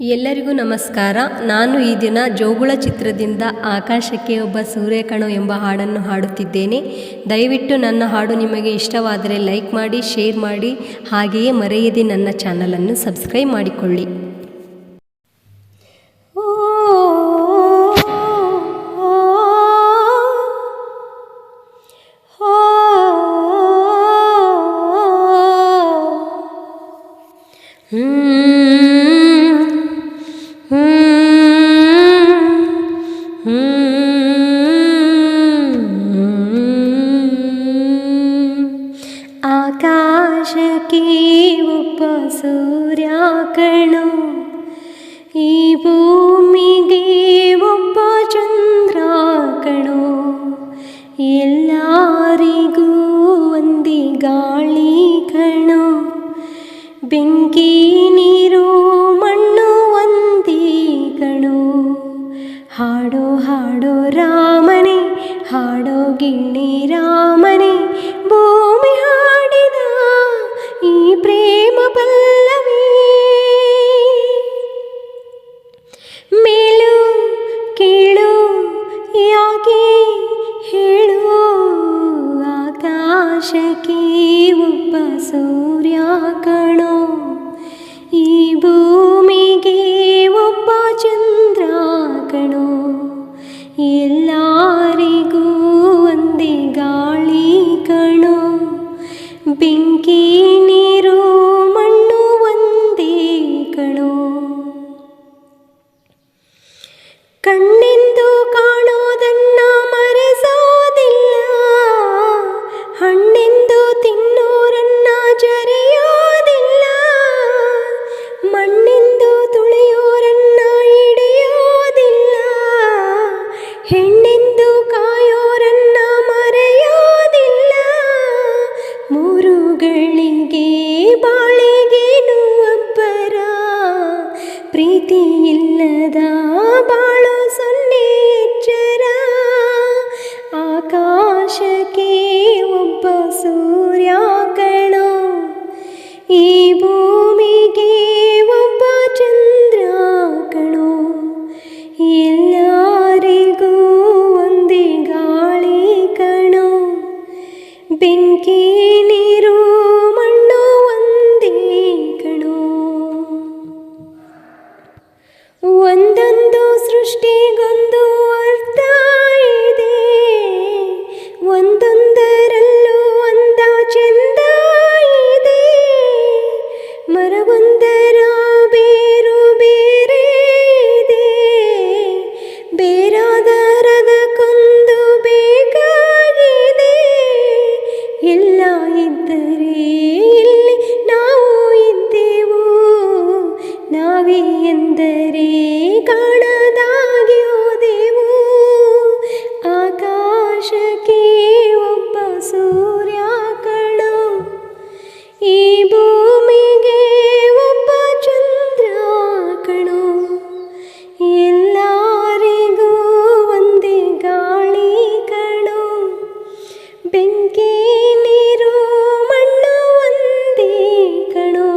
ಎಲ್ಲರಿಗೂ ನಮಸ್ಕಾರ. ನಾನು ಈ ದಿನ ಜೋಗುಳ ಚಿತ್ರದಿಂದ ಆಕಾಶಕ್ಕೆ ಒಬ್ಬ ಸೂರ್ಯಕಣು ಎಂಬ ಹಾಡನ್ನು ಹಾಡುತ್ತಿದ್ದೇನೆ. ದಯವಿಟ್ಟು ನನ್ನ ಹಾಡು ನಿಮಗೆ ಇಷ್ಟವಾದರೆ ಲೈಕ್ ಮಾಡಿ, ಶೇರ್ ಮಾಡಿ, ಹಾಗೆಯೇ ಮರೆಯದೆ ನನ್ನ ಚಾನಲನ್ನು ಸಬ್ಸ್ಕ್ರೈಬ್ ಮಾಡಿಕೊಳ್ಳಿ. ಆಕಾಶಕ್ಕೆ ಒಬ್ಬ ಸೂರ್ಯ ಕಣೋ ಈ ಭೂಮಿಗೆ ಒಬ್ಬ ಚಂದ್ರ ಕಣೋ ಎಲ್ಲರಿಗೂ ಒಂದೇ ಗಾಳಿ ಕಣೋ ಬೆಂಕಿ ನೀರು ಮಣ್ಣು ಒಂದೇ ಕಣೋ ಹಾಡೋ ಹಾಡೋ ರಾಮನೇ ಹಾಡೋ ಗಿಣಿ ಆಕಾಶಕ್ಕೆ ಒಬ್ಬ ಸೂರ್ಯ ಕಣೋ ಈ ಭೂಮಿಗೆ ಒಬ್ಬ ಚಂದ್ರ ಕಣೋ ಎಲ್ಲರಿಗೂ ಒಂದೇ ಗಾಳಿ ಕಣೋ ಬೆಂಕಿ ನೀರು ಮಣ್ಣು ಒಂದೇ ಕಣೋ ಕಣ್ಣೆಂದು ಬಾಳಿಗೇನು ಅಬ್ಬರ? ಪ್ರೀತಿ ಇಲ್ಲದ ಬಾಳು ಸೊನ್ನೆ ಎಚ್ಚರ. ಆಕಾಶಕ್ಕೆ ಒಬ್ಬ ಸೂರ್ಯ ಕಣೋ. ಈ ಭೂಮಿಗೆ ಒಬ್ಬ ಚಂದ್ರ ಕಣೋ. ಎಲ್ಲರಿಗೂ ಒಂದೇ ಗಾಳಿ ಕಣೋ. ಬೆಂಕಿ ಒಂದೊಂದರಲ್ಲೂ ಒಂದ ಚೆಂದ ಇದೆ. ಮರವೊಂದರ ಬೇರು ಬೇರೆ ಇದೆ. ಬೇರಾದರದ ಕೊಂದು ಬೇಕಾಗಿದೆ. ಎಲ್ಲ ಇದ್ದರೆ ಇಲ್ಲಿ ನಾವು ಇದ್ದೆವು. ನಾವೇ ಎಂದರೆ ಕಾಣ ಕಣೋ